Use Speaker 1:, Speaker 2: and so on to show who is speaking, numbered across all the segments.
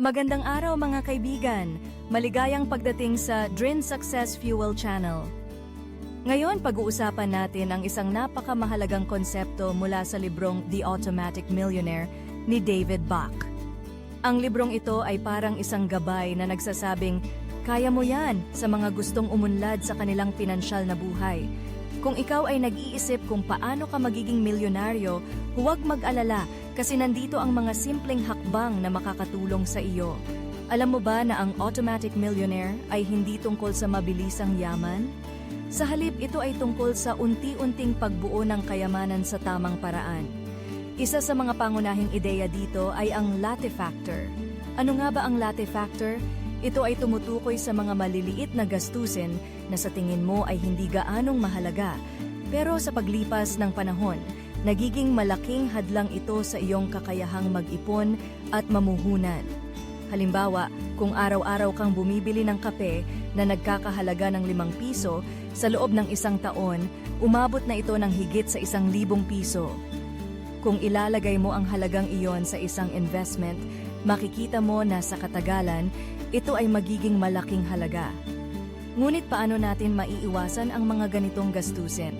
Speaker 1: Magandang araw mga kaibigan! Maligayang pagdating sa Drin Success Fuel Channel. Ngayon, pag-uusapan natin ang isang napakamahalagang konsepto mula sa librong The Automatic Millionaire ni David Bach. Ang librong ito ay parang isang gabay na nagsasabing, kaya mo yan sa mga gustong umunlad sa kanilang pinansyal na buhay. Kung ikaw ay nag-iisip kung paano ka magiging milyonaryo, huwag mag-alala kasi nandito ang mga simpleng hakbang na makakatulong sa iyo. Alam mo ba na ang automatic millionaire ay hindi tungkol sa mabilisang yaman? Sa halip ito ay tungkol sa unti-unting pagbuo ng kayamanan sa tamang paraan. Isa sa mga pangunahing ideya dito ay ang latte factor. Ano nga ba ang latte factor? Ito ay tumutukoy sa mga maliliit na gastusin na sa tingin mo ay hindi gaanong mahalaga. Pero sa paglipas ng panahon, nagiging malaking hadlang ito sa iyong kakayahang mag-ipon at mamuhunan. Halimbawa, kung araw-araw kang bumibili ng kape na nagkakahalaga ng limang piso, sa loob ng isang taon, umabot na ito ng higit sa isang libong piso. Kung ilalagay mo ang halagang iyon sa isang investment, makikita mo na sa katagalan, ito ay magiging malaking halaga. Ngunit paano natin maiiwasan ang mga ganitong gastusin?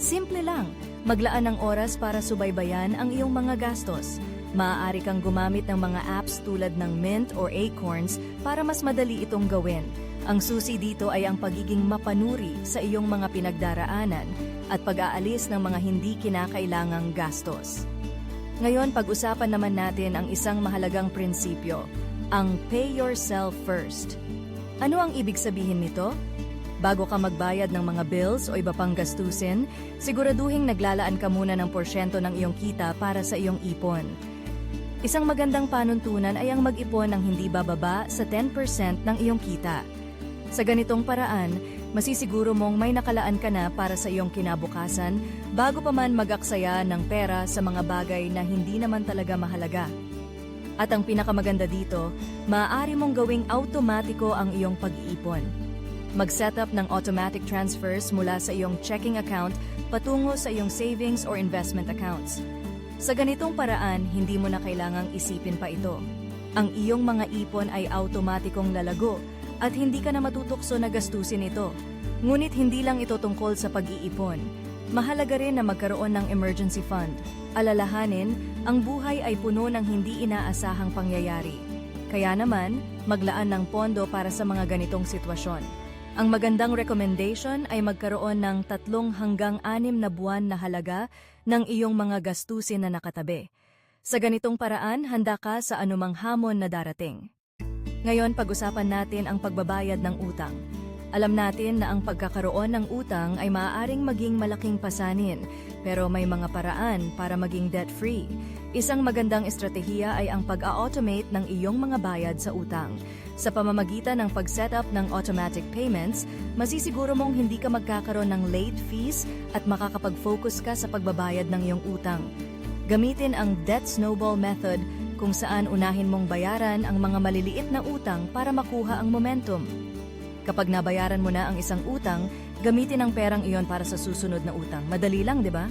Speaker 1: Simple lang, maglaan ng oras para subaybayan ang iyong mga gastos. Maaari kang gumamit ng mga apps tulad ng Mint or Acorns para mas madali itong gawin. Ang susi dito ay ang pagiging mapanuri sa iyong mga pinagdaraanan at pag-aalis ng mga hindi kinakailangang gastos. Ngayon, pag-usapan naman natin ang isang mahalagang prinsipyo, ang pay yourself first. Ano ang ibig sabihin nito? Bago ka magbayad ng mga bills o iba pang gastusin, siguraduhin naglalaan ka muna ng porsyento ng iyong kita para sa iyong ipon. Isang magandang panuntunan ay ang mag-ipon ng hindi bababa sa 10% ng iyong kita. Sa ganitong paraan, masisiguro mong may nakalaan ka na para sa iyong kinabukasan bago pa man mag-aksaya ng pera sa mga bagay na hindi naman talaga mahalaga. At ang pinakamaganda dito, maaari mong gawing automatiko ang iyong pag-iipon. Mag-set up ng automatic transfers mula sa iyong checking account patungo sa iyong savings or investment accounts. Sa ganitong paraan, hindi mo na kailangang isipin pa ito. Ang iyong mga ipon ay automatikong lalago at hindi ka na matutukso na gastusin ito. Ngunit hindi lang ito tungkol sa pag-iipon. Mahalaga rin na magkaroon ng emergency fund. Alalahanin, ang buhay ay puno ng hindi inaasahang pangyayari. Kaya naman, maglaan ng pondo para sa mga ganitong sitwasyon. Ang magandang recommendation ay magkaroon ng tatlong hanggang anim na buwan na halaga ng iyong mga gastusin na nakatabi. Sa ganitong paraan, handa ka sa anumang hamon na darating. Ngayon, pag-usapan natin ang pagbabayad ng utang. Alam natin na ang pagkakaroon ng utang ay maaaring maging malaking pasanin, pero may mga paraan para maging debt-free. Isang magandang estratehiya ay ang pag-automate ng iyong mga bayad sa utang. Sa pamamagitan ng pag-set up ng automatic payments, masisiguro mong hindi ka magkakaroon ng late fees at makakapag-focus ka sa pagbabayad ng iyong utang. Gamitin ang debt snowball method kung saan unahin mong bayaran ang mga maliliit na utang para makuha ang momentum. Kapag nabayaran mo na ang isang utang, gamitin ang perang iyon para sa susunod na utang. Madali lang, di ba?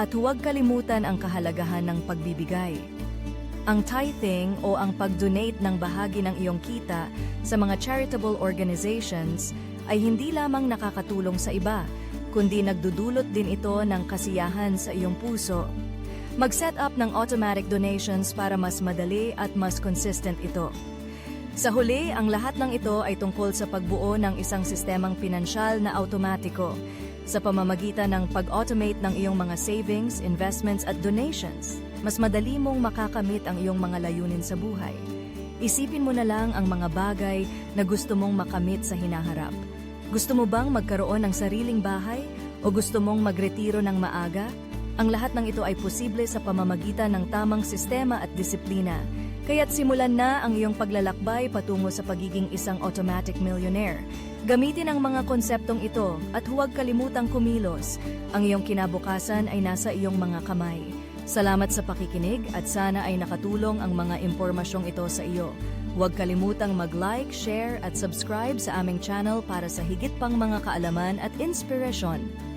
Speaker 1: At huwag kalimutan ang kahalagahan ng pagbibigay. Ang tithing o ang pag-donate ng bahagi ng iyong kita sa mga charitable organizations ay hindi lamang nakakatulong sa iba, kundi nagdudulot din ito ng kasiyahan sa iyong puso. Mag-set up ng automatic donations para mas madali at mas consistent ito. Sa huli, ang lahat ng ito ay tungkol sa pagbuo ng isang sistemang pinansyal na automatiko sa pamamagitan ng pag-automate ng iyong mga savings, investments at donations. Mas madali mong makakamit ang iyong mga layunin sa buhay. Isipin mo na lang ang mga bagay na gusto mong makamit sa hinaharap. Gusto mo bang magkaroon ng sariling bahay o gusto mong magretiro ng maaga? Ang lahat ng ito ay posible sa pamamagitan ng tamang sistema at disiplina. Kaya't simulan na ang iyong paglalakbay patungo sa pagiging isang automatic millionaire. Gamitin ang mga konseptong ito at huwag kalimutang kumilos. Ang iyong kinabukasan ay nasa iyong mga kamay. Salamat sa pakikinig at sana ay nakatulong ang mga impormasyong ito sa iyo. Huwag kalimutang mag-like, share at subscribe sa aming channel para sa higit pang mga kaalaman at inspirasyon.